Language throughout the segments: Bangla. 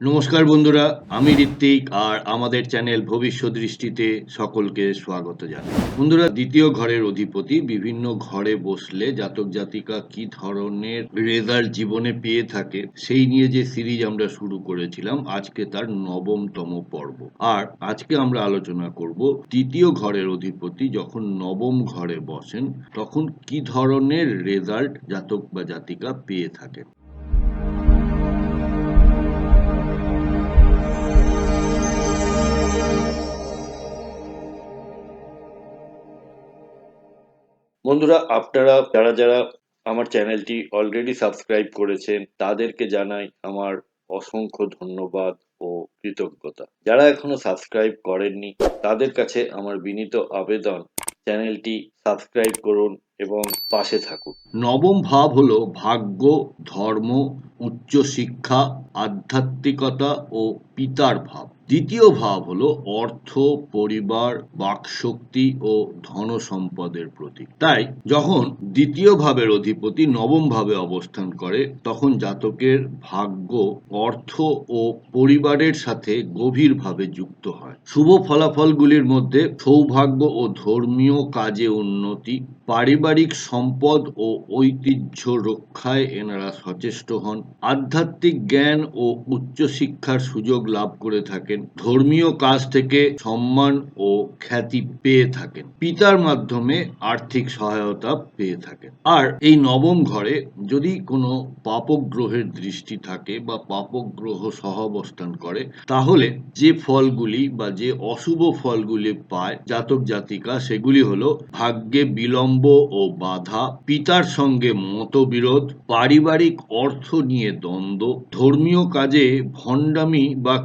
নমস্কার বন্ধুরা, আমি ঋত্বিক আর আমাদের চ্যানেল ভবিষ্যৎ দৃষ্টিতে সকলকে স্বাগত জানাই। বন্ধুরা, দ্বিতীয় ঘরের অধিপতি বিভিন্ন ঘরে বসলে জাতক জাতিকা কি ধরনের রেজাল্ট জীবনে পেয়ে থাকে, সেই নিয়ে যে সিরিজ আমরা শুরু করেছিলাম, আজকে তার নবমতম পর্ব। আর আজকে আমরা আলোচনা করব তৃতীয় ঘরের অধিপতি যখন নবম ঘরে বসেন, তখন কি ধরনের রেজাল্ট জাতক বা জাতিকা পেয়ে থাকেন। বন্ধুরা, আপনারা, যারা যারা আমার চ্যানেলটি অলরেডি সাবস্ক্রাইব করেছেন, তাদেরকে জানাই আমার অসংখ্য ধন্যবাদ ও কৃতজ্ঞতা। যারা এখনও সাবস্ক্রাইব করেননি, তাদের কাছে আমার বিনীত আবেদন, চ্যানেলটি সাবস্ক্রাইব করুন এবং পাশে থাকুন। নবম ভাব হলো ভাগ্য, ধর্ম, উচ্চশিক্ষা, আধ্যাত্মিকতা ও পিতার ভাব। দ্বিতীয় ভাব হলো অর্থ, পরিবার, বাকশক্তি ও ধন সম্পদের প্রতীক। তাই যখন দ্বিতীয় ভাবের অধিপতি নবম ভাবে অবস্থান করে, তখন জাতকের ভাগ্য অর্থ ও পরিবারের সাথে গভীরভাবে যুক্ত হয়। শুভ ফলাফলগুলির মধ্যে সৌভাগ্য ও ধর্মীয় কাজে উন্নতি, পারিবারিক সম্পদ ও ঐতিহ্য রক্ষায় এনারা সচেষ্ট হন। আধ্যাত্মিক জ্ঞান ও উচ্চশিক্ষার সুযোগ লাভ করে থাকেন ধর্মীয় কাজ থেকে সম্মান ও খ্যাতি পেয়ে থাকেন, পিতার মাধ্যমে আর্থিক সহায়তা পেয়ে থাকেন। আর এই নবম ঘরে যদি কোনো পাপক গ্রহের দৃষ্টি থাকে বা পাপক গ্রহ সহাবস্থান করে, তাহলে যে ফলগুলি বা যে অশুভ ফলগুলি পায় জাতক জাতিকা, সেগুলি হলো ভাগ্যে বিলম্ব ও বাধা, পিতার সঙ্গে মতবিরোধ, পারিবারিক অর্থ নিয়ে দ্বন্দ্ব, ধর্মীয় কাজে ভণ্ডামি বা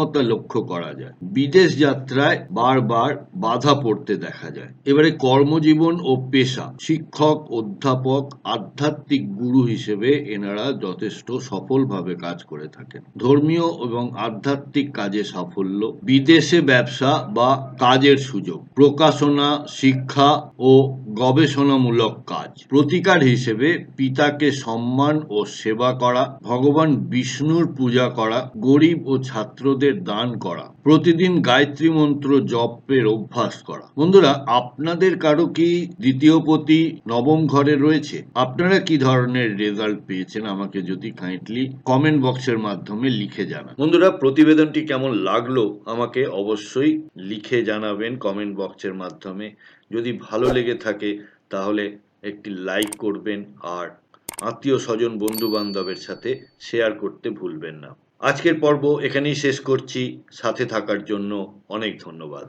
কৃত্রিমতা লক্ষ্য করা যায়। বিদেশ যাত্রায় বারবার বাধা পড়তে দেখা যায়। এবারে কর্মজীবন ও পেশা, শিক্ষক, অধ্যাপক, আধ্যাত্মিক গুরু হিসেবে এনারা যথেষ্ট সফলভাবে কাজ করে থাকেন। ধর্মীয় এবং আধ্যাত্মিক কাজে সাফল্য, বিদেশে ব্যবসা বা কাজের সুযোগ, প্রকাশনা, শিক্ষা ও গবেষণামূলক কাজ। প্রতিকার হিসেবে পিতাকে সম্মান ও সেবা করা, ভগবান বিষ্ণুর পূজা করা, গরিব ও ছাত্রদের দান করা, প্রতিদিন গায়ত্রী মন্ত্র জপের অভ্যাস করা। বন্ধুরা, আপনাদের কারও কি দ্বিতীয় পতি নবম ঘরে রয়েছে? আপনারা কি ধরনের রেজাল্ট পেয়েছেন? আমাকে যদি কাইন্ডলি কমেন্ট বক্সের মাধ্যমে লিখে জানান। বন্ধুরা, প্রতিবেদনটি কেমন লাগল আমাকে অবশ্যই লিখে জানাবেন কমেন্ট বক্সের মাধ্যমে। যদি ভালো লেগে থাকে, তাহলে একটি লাইক করবেন আর আত্মীয় স্বজন বন্ধু বান্ধবের সাথে শেয়ার করতে ভুলবেন না। আজকের পর্ব এখানেই শেষ করছি। সাথে থাকার জন্য অনেক ধন্যবাদ।